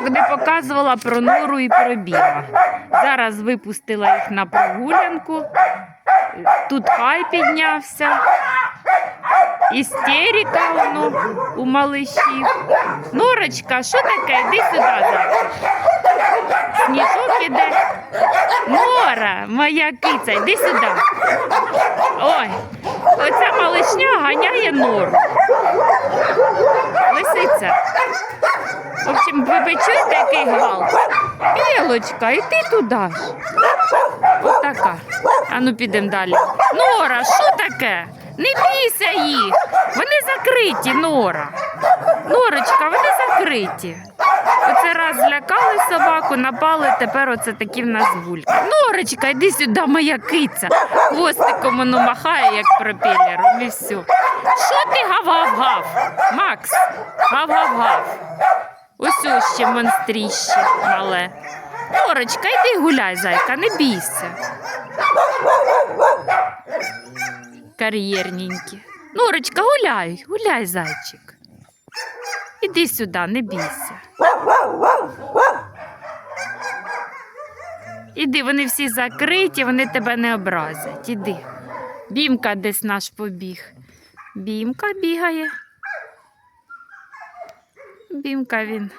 відео, де показувала про нору і про біга. Зараз випустила їх на прогулянку. Тут хай піднявся. Істерика воно у малишів. Норочка, що таке? Іди сюди зараз. Сніжок іде. Нора, моя киця, іди сюди. Ой, оця малишня ганяє нору. Лисиця. В общем, ви чуєте, який гвалт? Білочка, іди туди ж. Ось така. А ну підемо далі. Нора, що таке? Не бійся їх. Вони закриті, Нора. Норочка, вони закриті. Оце раз злякали собаку, напали, тепер оце такі в нас гульки. Норочка, йди сюди, моя киця. Хвостиком воно махає, як пропелером, і все. Що ти гав-гав-гав? Макс, гав-гав-гав. Ось ще монстріще мале. Норочка, йди гуляй, зайка, не бійся. Кар'єрненькі. Норочка, гуляй, гуляй, зайчик. Іди сюди, не бійся. Іди, вони всі закриті, вони тебе не образять. Іди. Бімка десь наш побіг. Бімка бігає. Бімка він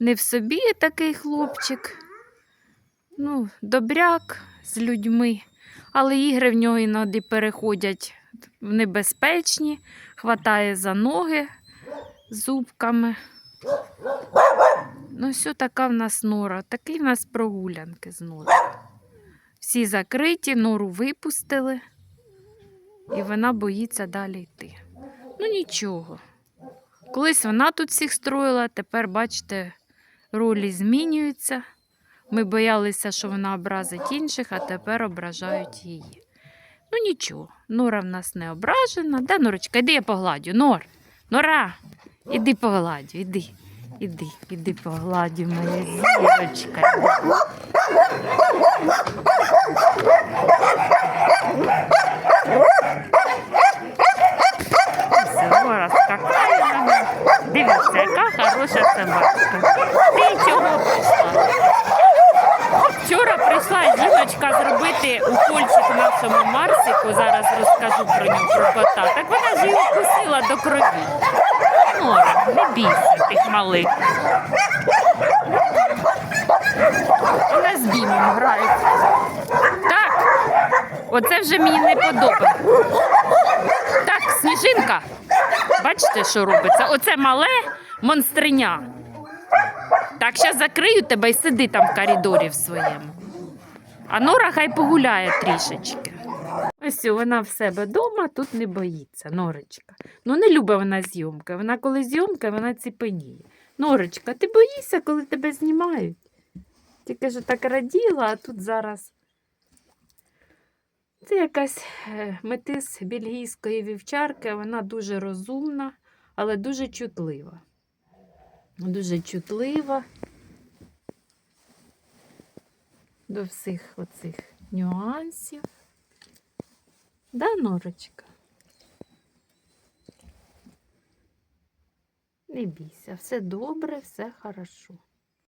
не в собі такий хлопчик. Ну, добряк з людьми, але ігри в нього іноді переходять в небезпечні, хватає за ноги зубками. Ну, все така в нас нора, такі в нас прогулянки з нори. Всі закриті, нору випустили, і вона боїться далі йти. Ну нічого. Колись вона тут всіх строїла, тепер, бачите, ролі змінюються. Ми боялися, що вона образить інших, а тепер ображають її. Ну нічого, Нора в нас не ображена. Де Норочка? Іди я погладю. Нор, Нора, іди погладю, іди. Іди, іди погладю, моя зірочка. Все, Нора скакає на мене. Яка хороша собачка. Ти чого прийшла? Вчора прийшла жіночка зробити укольчик нашому Марсику. Зараз розкажу про нього про кота. Так вона ж його вкусила до крові. Нора, не бійся тих малих. Вона з бімом грають. Так, оце вже мені не подобається. Так, сніжинка. Бачите, що робиться? Оце мале монстриня. Так, зараз закрию тебе і сиди там в коридорі в своєму. А Нора хай погуляє трішечки. Ось вона в себе вдома, тут не боїться, Норочка. Ну не любить вона зйомки. Вона коли зйомка, вона ціпеніє. Норочка, ти боїшся, коли тебе знімають? Тільки ж так раділа, а тут зараз. Це якась е, метис бельгійської вівчарки, вона дуже розумна, але дуже чутлива. Дуже чутлива до всіх оцих нюансів. Да, Норочка? Не бійся, все добре, все хорошо.